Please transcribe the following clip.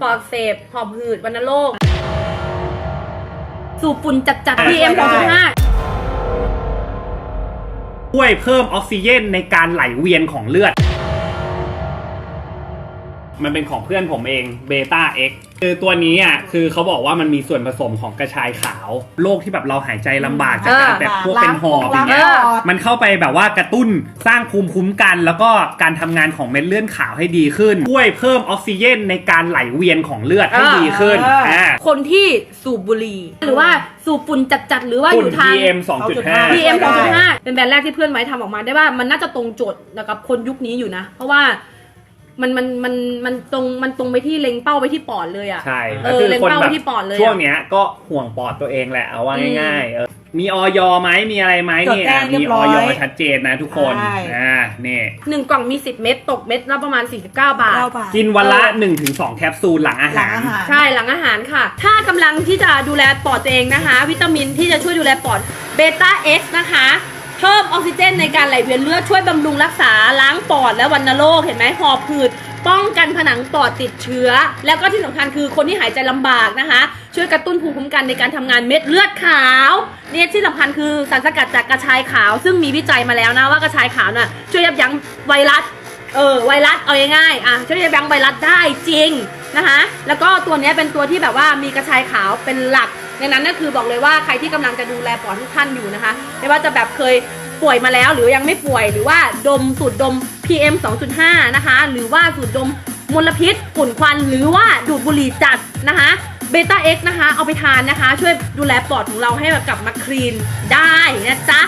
ปอดอักเสบหอบหืดวัณโรค สูบฝุ่นจัดจัด PM 2.5ช่วยเพิ่มออกซิเจนในการไหลเวียนของเลือด มันเป็นของเพื่อนผมเองเบต้าเอ็กคือตัวนี้อะคือเขาบอกว่ามันมีส่วนผสมของกระชายขาวโรคที่แบบเราหายใจลำบากจากการเออแบบพวกเป็นหอบอย่างเอเงี้ยอมันเข้าไปแบบว่ากระตุ้นสร้างภูมิคุ้มกัน แล้วก็การทำงานของเม็ดเลือดขาวให้ดีขึ้นช่วยเพิ่มออกซิเจนในการไหลเวียนของเลือดให้ดีขึ้นเอออ่ อ่า คนที่สูบบุหรี่ หรือว่าสูบฝุ่นจัดจัดๆหรือว่าอฝุ่นยู่ทาง PM 2.5 PM ได้2.5 เป็นแบรนด์แรกที่เพื่อนไว้ทำออกมาได้ว่ามันน่าจะตรงโจทย์กับคนยุคนี้อยู่นะ เพราะว่า มันมันมันมันตรงมันตรงไปที่เล็งเป้าไปที่ปอดเลยอะใช่เอก็อคือเล็งคนเป้าแบไปบที่ปอดเลยอะช่วงเนี้ยก็ห่วงปอดตัวเองแหละเอาว่าง่ายๆเออมีออยไหมมีอะไรไหมจดนี่แจ้อะงเรีมียบอร้ออยยชัดเจนนะทุกคนใช่ อ่านี่ หนึ่งกล่องมี 10 เม็ดตกเม็ดละประมาณ 49 บาท เก้าบาท กินวันละเออ1-2 แคปซูลหลังอาหลัหางรอาหาร ใช่หลังอาหารค่ะ ถ้ากำลังที่จะดูแลปอดตัวเองนะคะ วิตามินที่จะช่วยดูแลปอดเบต้าเอ็กซ์นะคะ เพิ่มออกซิเจนในการไหลเวียนเลือดช่วยบำรุงรักษาล้างป อดและวัณโรคเห็นไหมหอบหืดป้องกันผนังปอดติดเชื้อ แล้วก็ที่สำคัญคือคนที่หายใจลำบากนะคะ ช่วยกระตุ้นภูมิคุ้มกันในการทำงานเม็ดเลือดขาวเนี่ยที่สำคัญคือสารสกัดจากกระชายขาว ซึ่งมีวิจัยมาแล้วนะว่ากระชายขาวน่ะช่วยยับยั้งไวรัสเออไวรัสเอาง่ายๆอะช่วยยับยั้งไวรัสได้จริงนะคะแล้วก็ตัวนี้เป็นตัวที่แบบว่ามีกระชายขาวเป็นหลักในนั้นก็คือบอกเลยว่าใครที่กำลังจะดูแลปอดทุกท่านอยู่นะคะไม่ว่าจะแบบเคยป่วยมาแล้วหรือยังไม่ป่วยหรือว่าดมสูดดม PM 2.5 นะคะ หรือว่าสูดดมมลพิษฝุ่นควันหรือว่าดูดบุหรี่จัดนะคะเบต้าเอ็กนะคะ เอาไปทานนะคะ ช่วยดูแลปอดของเราให้แบบกลับมาคลีนได้นะจ๊ะ